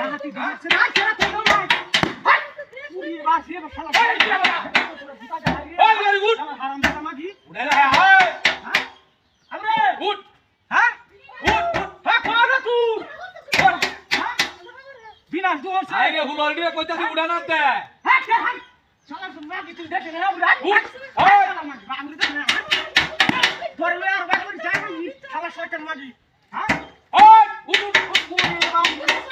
যাবি কি ওই বলে উঠ! উঠে না ওই উঠ! উঠ! উঠ আইগে হুলর দিয়ে কইতাছি উড়া না দে। উঠ! ওই উঠ উঠ উঠ না না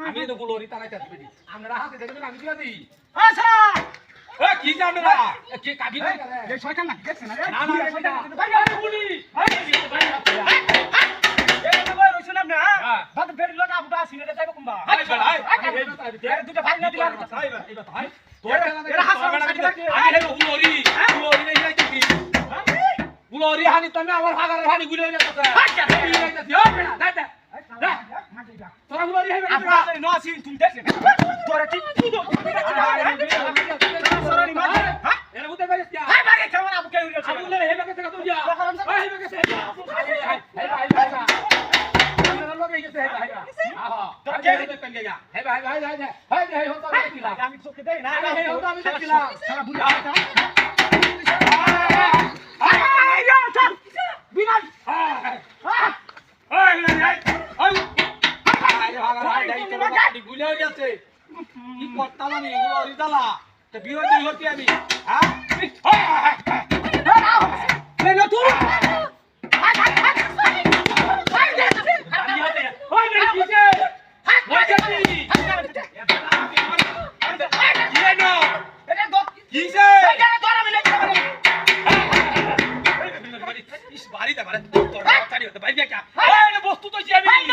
আমি তো হুলরি তারাইতাছি বেটি আমরা হাতে দেখবেন আমি দিবা দিই এ কি জানো না এ কি কাবি না না না গুলি! ভাই আরে ভাই না এই তোর কেন আমি হেলো হুলরি হুলরি নাই যাইতেছি হুলরি হানি তুমি আমার ভাগারের হানি গুলে না কথা তোরা এর কে আমরা আমি আমি চোখে দেই না হাই হাই হতো কিলা সারা বুড়ি কি করতাম আমি দালা তো হতি আমি হ্যাঁ তুই ইয়ে বাড়ি তোর বাড়ি হতে বাইরে